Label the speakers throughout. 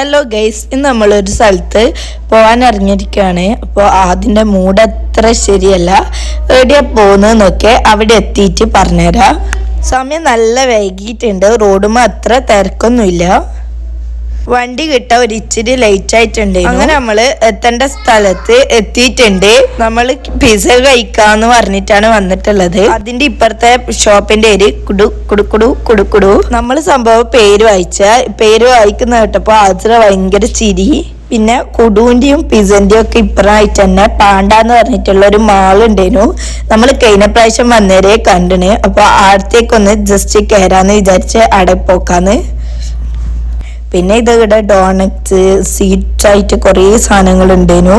Speaker 1: Hello guys ഇന്ന് നമ്മളൊരു സ്ഥലത്ത് പോകാൻ ഇറങ്ങിയിരിക്കുകയാണ് അപ്പോൾ അതിന്റെ മൂഡ് അത്ര ശരിയല്ല. എവിടെയാ പോകുന്നതെന്നൊക്കെ അവിടെ എത്തിയിട്ട് പറഞ്ഞുതരാം. സമയം നല്ല വൈകിയിട്ടുണ്ട്. റോഡുമ്പോൾ അത്ര തിരക്കൊന്നുമില്ല. വണ്ടി കിട്ട ഒരു ഇച്ചിരി ലേറ്റ് ആയിട്ടുണ്ട് അങ്ങനെ നമ്മൾ എത്തേണ്ട സ്ഥലത്ത് എത്തിയിട്ടുണ്ട്. നമ്മൾ പിസ കഴിക്കാന്ന് പറഞ്ഞിട്ടാണ് വന്നിട്ടുള്ളത്. അതിന്റെ ഇപ്പുറത്തെ ഷോപ്പിന്റെ പേര് കുടു കുടുക്കുടു കുടുക്കുടു നമ്മൾ സംഭവം പേര് വായിച്ച പേര് വായിക്കുന്ന കേട്ടപ്പോ ആതിര ഭയങ്കര ചിരി. പിന്നെ കുടുവിന്റെയും പിസന്റെയും ഒക്കെ ഇപ്പുറമായിട്ട് തന്നെ പാണ്ടാന്ന് പറഞ്ഞിട്ടുള്ള ഒരു മാൾ ഉണ്ടായിരുന്നു. നമ്മൾ കഴിഞ്ഞ പ്രാവശ്യം വന്നേരെ കണ്ടിന്. അപ്പൊ ആടത്തേക്കൊന്ന് ജസ്റ്റ് കയറാന്ന് വിചാരിച്ച് അടപ്പോക്കാന്ന് പോക്കാന്ന്. പിന്നെ ഇത് ഇവിടെ ഡോണറ്റ്സ് സീറ്റ് ആയിട്ട് കുറേ സാധനങ്ങൾ ഉണ്ടേനു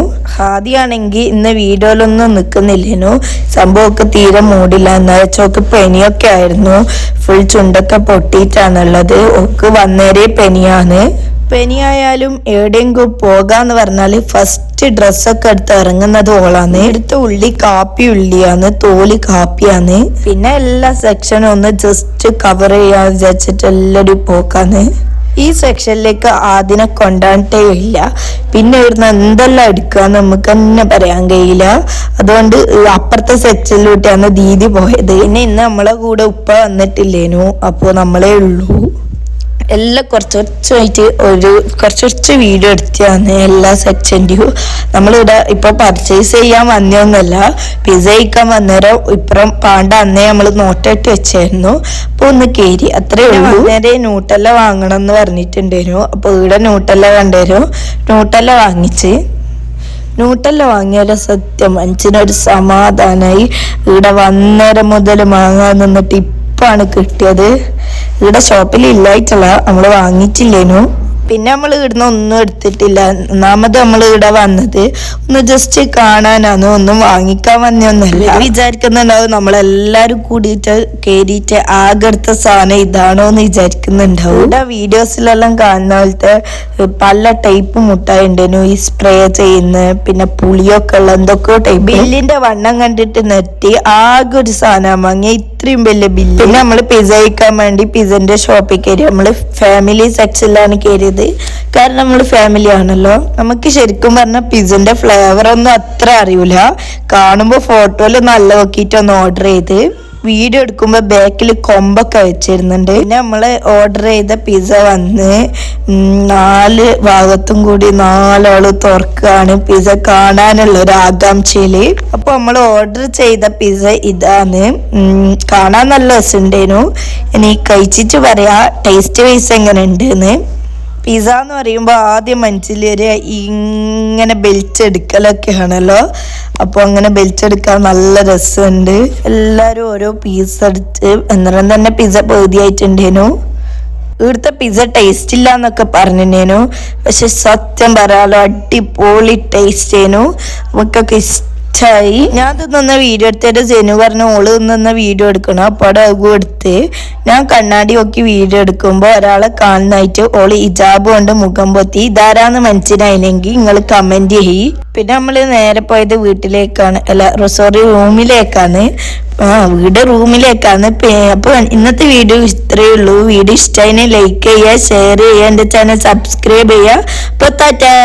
Speaker 1: ആദ്യമാണെങ്കിൽ ഇന്ന് വീഡിയോയിലൊന്നും നിൽക്കുന്നില്ലേനു. സംഭവമൊക്കെ തീരെ മൂടില്ല. എന്നാ വെച്ചോക്ക് പെനിയൊക്കെ ആയിരുന്നു. ഫുൾ ചുണ്ടൊക്കെ പൊട്ടിയിട്ടാണുള്ളത്. ഒക്കെ വന്നേരെ പെനിയാണ്. പെനിയായാലും എവിടെയെങ്കിലും പോകാന്ന് പറഞ്ഞാൽ ഫസ്റ്റ് ഡ്രസ്സൊക്കെ എടുത്ത് ഇറങ്ങുന്നത് ഓളാണ്. എടുത്ത ഉള്ളി കാപ്പി ഉള്ളിയാണ് തോൽ കാപ്പിയാണ്. പിന്നെ എല്ലാ സെക്ഷനും ഒന്ന് ജസ്റ്റ് കവർ ചെയ്യാൻ വിചാരിച്ചിട്ട് എല്ലാവരും പോക്കാന്ന്. ഈ സെക്ഷനിലേക്ക് ആദ്യം കൊണ്ടാട്ടേ ഇല്ല. പിന്നെ ഇവിടുന്ന് എന്തെല്ലാം എടുക്കുക നമുക്ക് തന്നെ പറയാൻ കഴിയില്ല. അതുകൊണ്ട് അപ്പുറത്തെ സെക്ഷനിലോട്ടാണ് ദീദി പോയത്. പിന്നെ ഇന്ന് നമ്മളെ കൂടെ ഉപ്പ വന്നിട്ടില്ലേനു. അപ്പോൾ നമ്മളേ ഉള്ളൂ. എല്ലാം കുറച്ച് കുറച്ചായിട്ട് ഒരു കുറച്ച് കുറച്ച് വീഡിയോ എടുത്തതാണ് എല്ലാ സെക്ഷന്റെയും. നമ്മളിവിടെ ഇപ്പൊ പർച്ചേസ് ചെയ്യാൻ വന്നൊന്നുമല്ല പിസ കഴിക്കാൻ വന്നേരം ഇപ്പുറം പാണ്ട അന്നേ നമ്മൾ നോട്ടിട്ട് വെച്ചായിരുന്നു. അപ്പൊ ഒന്ന് കയറി അത്രേ ഉള്ളൂ. നേരെ നൂട്ടല്ല വാങ്ങണം എന്ന് പറഞ്ഞിട്ടുണ്ടായിരുന്നു. അപ്പൊ ഇവിടെ നൂട്ടല്ല കണ്ടുവരും നൂട്ടല്ല വാങ്ങിച്ച്. നൂട്ടല്ല വാങ്ങിയാലോ സത്യം? മനുഷ്യനൊരു സമാധാനായി. ഇവിടെ വന്നേരം മുതൽ വാങ്ങാൻ നിന്നിട്ട് ഇപ്പാണ് കിട്ടിയത്. ഇവിടെ ഷോപ്പിൽ ഇല്ലായിട്ടല്ല നമ്മൾ വാങ്ങിച്ചില്ലേനു പിന്നെ നമ്മൾ ഇവിടുന്ന് ഒന്നും എടുത്തിട്ടില്ല. ഒന്നാമത് നമ്മൾ ഇവിടെ വന്നത് ഒന്ന് ജസ്റ്റ് കാണാനാണ്. ഒന്നും വാങ്ങിക്കാൻ വന്നൊന്നല്ല വിചാരിക്കുന്നുണ്ടാവും നമ്മളെല്ലാരും കൂടിയിട്ട് കയറിയിട്ട് ആകെ എടുത്ത സാധനം ഇതാണോ എന്ന് വിചാരിക്കുന്നുണ്ടാവും. ഇവിടെ വീഡിയോസിലെല്ലാം കാണുന്ന പോലത്തെ പല ടൈപ്പ് മുട്ടായി ഉണ്ടേനു ഈ സ്പ്രേ ചെയ്യുന്ന പിന്നെ പുളിയൊക്കെ ഉള്ള എന്തൊക്കെയോ ടൈപ്പ് ബില്ലിന്റെ വണ്ണം കണ്ടിട്ട് നെറ്റി ആകെ ഒരു സാധനം വാങ്ങിയ ഇത്രയും വലിയ ബില്ല് പിന്നെ നമ്മൾ പിസ കഴിക്കാൻ വേണ്ടി പിസന്റെ ഷോപ്പിൽ കയറി നമ്മൾ ഫാമിലി സെക്ഷനിലാണ് കയറിയത്. കാരണം നമ്മൾ ഫാമിലി ആണല്ലോ. നമുക്ക് ശരിക്കും പറഞ്ഞാൽ പിസന്റെ ഫ്ലേവർ ഒന്നും അത്ര അറിയൂല. കാണുമ്പോൾ ഫോട്ടോയിൽ നല്ല നോക്കിയിട്ട് ഒന്ന് ഓർഡർ ചെയ്ത്. വീഡിയോ എടുക്കുമ്പോൾ ബാക്കിൽ കൊമ്പൊക്കെ വെച്ചിരുന്നുണ്ട്. പിന്നെ നമ്മൾ ഓർഡർ ചെയ്ത പിസ്സ വന്ന് നാല് ഭാഗത്തും കൂടി നാലാൾ തുറക്കുകയാണ് പിസ്സ കാണാനുള്ള ഒരു ആകാംക്ഷയിൽ അപ്പോൾ നമ്മൾ ഓർഡർ ചെയ്ത പിസ്സ ഇതാണ്. കാണാൻ നല്ല രസമുണ്ടേനു ഇനി കഴിച്ചിട്ട് പറയാം ടേസ്റ്റ് വൈസ് എങ്ങനെ ഉണ്ടെന്ന് പിസ എന്ന് പറയുമ്പോൾ ആദ്യം മനസ്സിൽ ഒരു ഇങ്ങനെ ബെൽച്ചെടുക്കലൊക്കെ ആണല്ലോ അപ്പോൾ അങ്ങനെ ബെൽച്ചെടുക്കാൻ നല്ല രസമുണ്ട്. എല്ലാവരും ഓരോ പീസ് എടുത്ത് എന്നാലും തന്നെ പിസ പകുതിയായിട്ടുണ്ടേനു ഇവിടുത്തെ പിസ ടേസ്റ്റ് ഇല്ല എന്നൊക്കെ പറഞ്ഞിട്ടുണ്ടേനു പക്ഷെ സത്യം പറയാലോ അടിപൊളി ടേസ്റ്റ് ചെയ്യുന്നു നമുക്കൊക്കെ ഇഷ്ടമായി ഞാൻ തിന്നുന്ന വീഡിയോ എടുത്തിട്ട് ജനു പറഞ്ഞു ഓൾ തിന്നുന്ന വീഡിയോ എടുക്കണം? അപ്പോൾ അടകു എടുത്ത് ഞാൻ കണ്ണാടി നോക്കി വീഡിയോ എടുക്കുമ്പോൾ ഒരാളെ കാണുന്നതായിട്ട് ഓൾ ഇജാബ് കൊണ്ട് മുഖം പൊത്തി ഇതാരാന്ന് മനസ്സിലായില്ലെങ്കിൽ നിങ്ങൾ കമന്റ് ചെയ്യി. പിന്നെ നമ്മൾ നേരെ പോയത് വീട്ടിലേക്കാണ്. അല്ല സോറി റൂമിലേക്കാണ്. ആ വീട് റൂമിലേക്കാണ്. അപ്പോൾ അപ്പൊ ഇന്നത്തെ വീഡിയോ ഇത്രയേ ഉള്ളൂ. വീഡിയോ ഇഷ്ടമായി ലൈക്ക് ചെയ്യുക ഷെയർ ചെയ്യുക എന്റെ ചാനൽ സബ്സ്ക്രൈബ് ചെയ്യുക. അപ്പോൾ ടാറ്റാ.